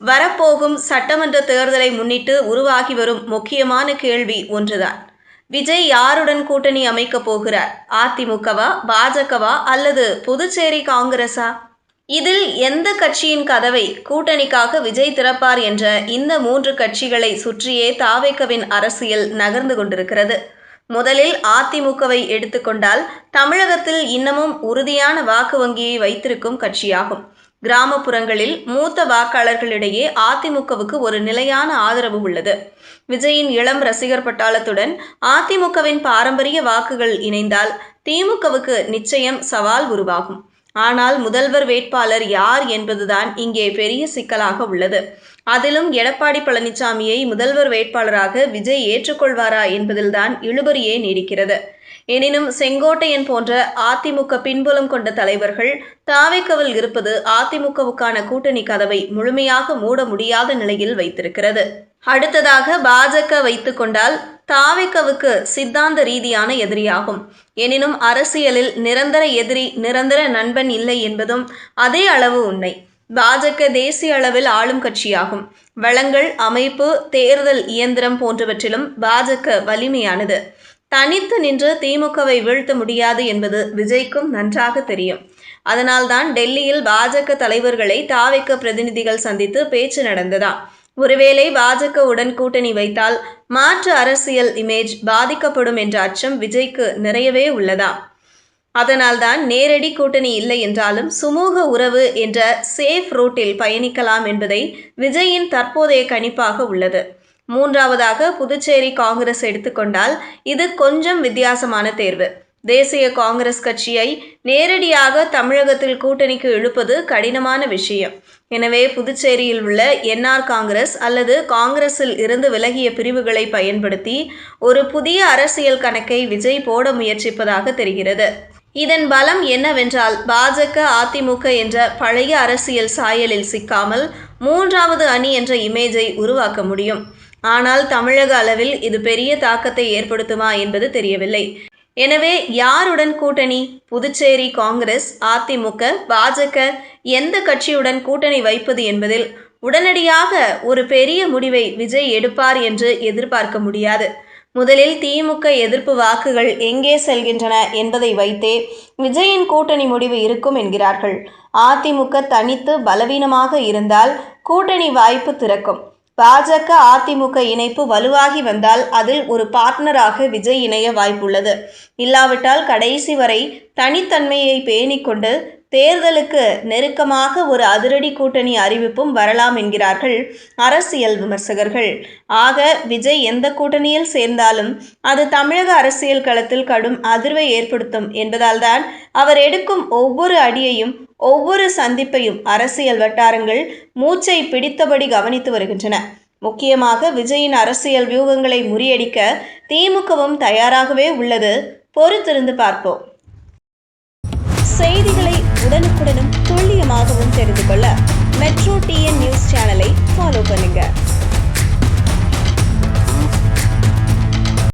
வரப்போகும் சட்டமன்ற தேர்தலை முன்னிட்டு உருவாகி வரும் முக்கியமான கேள்வி ஒன்றுதான். விஜய் யாருடன் கூட்டணி அமைக்கப் போகிறார்? அதிமுகவா பாஜகவா அல்லது புதுச்சேரி காங்கிரஸா? இதில் எந்த கட்சியின் கதவை கூட்டணிக்காக விஜய் திறப்பார் என்ற இந்த மூன்று கட்சிகளை சுற்றியே தாவேக்கவின் அரசியல் நகர்ந்து கொண்டிருக்கிறது. முதலில் அதிமுகவை எடுத்துக்கொண்டால் தமிழகத்தில் இன்னமும் உறுதியான வாக்கு வங்கியை வைத்திருக்கும் கட்சியாகும். கிராமப்புறங்களில் மூத்த வாக்காளர்களிடையே அதிமுகவுக்கு ஒரு நிலையான ஆதரவு உள்ளது. விஜயின் இளம் ரசிகர் பட்டாளத்துடன் அதிமுகவின் பாரம்பரிய வாக்குகள் இணைந்தால் திமுகவுக்கு நிச்சயம் சவால் உருவாகும். ஆனால் முதல்வர் வேட்பாளர் யார் என்பதுதான் இங்கே பெரிய சிக்கலாக உள்ளது. அதிலும் எடப்பாடி பழனிசாமியை முதல்வர் வேட்பாளராக விஜய் ஏற்றுக்கொள்வாரா என்பதில்தான் இழுபறியே நீடிக்கிறது. எனினும் செங்கோட்டையன் போன்ற அதிமுக பின்புலம் கொண்ட தலைவர்கள் தாவைக்கவில் இருப்பது அதிமுகவுக்கான கூட்டணி கதவை முழுமையாக மூட முடியாத நிலையில் வைத்திருக்கிறது. அடுத்ததாக பாஜக வைத்து கொண்டால் தாவைக்கவுக்கு சித்தாந்த ரீதியான எதிரியாகும். எனினும் அரசியலில் நிரந்தர எதிரி நிரந்தர நண்பன் இல்லை என்பதும் அதே அளவு உண்மை. பாஜக தேசிய அளவில் ஆளும் கட்சியாகும். வளங்கள் அமைப்பு தேர்தல் இயந்திரம் போன்றவற்றிலும் பாஜக வலிமையானது. தனித்து நின்று திமுகவை வீழ்த்த முடியாது என்பது விஜய்க்கும் நன்றாக தெரியும். அதனால்தான் டெல்லியில் பாஜக தலைவர்களை தாவைக்க பிரதிநிதிகள் சந்தித்து பேச்சு நடந்ததா? ஒருவேளை பாஜகவுடன் கூட்டணி வைத்தால் மாற்று அரசியல் இமேஜ் பாதிக்கப்படும் என்ற அச்சம் விஜய்க்கு நிறையவே உள்ளதா? அதனால்தான் நேரடி கூட்டணி இல்லை என்றாலும் சுமூக உறவு என்ற சேஃப் ரூட்டில் பயணிக்கலாம் என்பதை விஜயின் தற்போதைய கணிப்பாக உள்ளது. மூன்றாவதாக புதுச்சேரி காங்கிரஸ் எடுத்துக்கொண்டால் இது கொஞ்சம் வித்தியாசமான தேர்வு. தேசிய காங்கிரஸ் கட்சியை நேரடியாக தமிழகத்தில் கூட்டணிக்கு இழுப்பது கடினமான விஷயம். எனவே புதுச்சேரியில் உள்ள என்ஆர் காங்கிரஸ் அல்லது காங்கிரஸில் இருந்து விலகிய பிரிவுகளை பயன்படுத்தி ஒரு புதிய அரசியல் கணக்கை விஜய் போட முயற்சிப்பதாக தெரிகிறது. இதன் பலம் என்னவென்றால் பாஜக அதிமுக என்ற பழைய அரசியல் சாயலில் சிக்காமல் மூன்றாவது அணி என்ற இமேஜை உருவாக்க முடியும். ஆனால் தமிழக அளவில் இது பெரிய தாக்கத்தை ஏற்படுத்துமா என்பது தெரியவில்லை. எனவே யாருடன் கூட்டணி? புதுச்சேரி காங்கிரஸ் அதிமுக பாஜக எந்த கட்சியுடன் கூட்டணி வைப்பது என்பதில் உடனடியாக ஒரு பெரிய முடிவை விஜய் எடுப்பார் என்று எதிர்பார்க்க முடியாது. முதலில் திமுக எதிர்ப்பு வாக்குகள் எங்கே செல்கின்றன என்பதை வைத்தே விஜயின் கூட்டணி முடிவு இருக்கும் என்கிறார்கள். அதிமுக தனித்து பலவீனமாக இருந்தால் கூட்டணி வாய்ப்பு திறக்கும். பாஜக அதிமுக இணைப்பு வலுவாகி வந்தால் அதில் ஒரு பார்ட்னராக விஜய் இணைய வாய்ப்புள்ளது. இல்லாவிட்டால் கடைசி வரை தனித்தன்மையை பேணிக்கொண்டு தேர்தலுக்கு நெருக்கமாக ஒரு அதிரடி கூட்டணி அறிவிப்பும் வரலாம் என்கிறார்கள் அரசியல் விமர்சகர்கள். ஆக விஜய் எந்த கூட்டணியில் சேர்ந்தாலும் அது தமிழக அரசியல் களத்தில் கடும் அதிர்வை ஏற்படுத்தும் என்பதால்தான் அவர் எடுக்கும் ஒவ்வொரு அடியையும் ஒவ்வொரு சந்திப்பையும் அரசியல் வட்டாரங்கள் மூச்சை பிடித்தபடி கவனித்து வருகின்றன. முக்கியமாக விஜயின் அரசியல் வியூகங்களை முறியடிக்க திமுகவும் தயாராகவே உள்ளது. பொறுத்திருந்து பார்ப்போம். செய்திகளை உடனுக்குடனும் துல்லியமாகவும் தெரிந்து கொள்ள மெட்ரோ டிஎன் நியூஸ் சேனலை ஃபாலோ பண்ணுங்கள்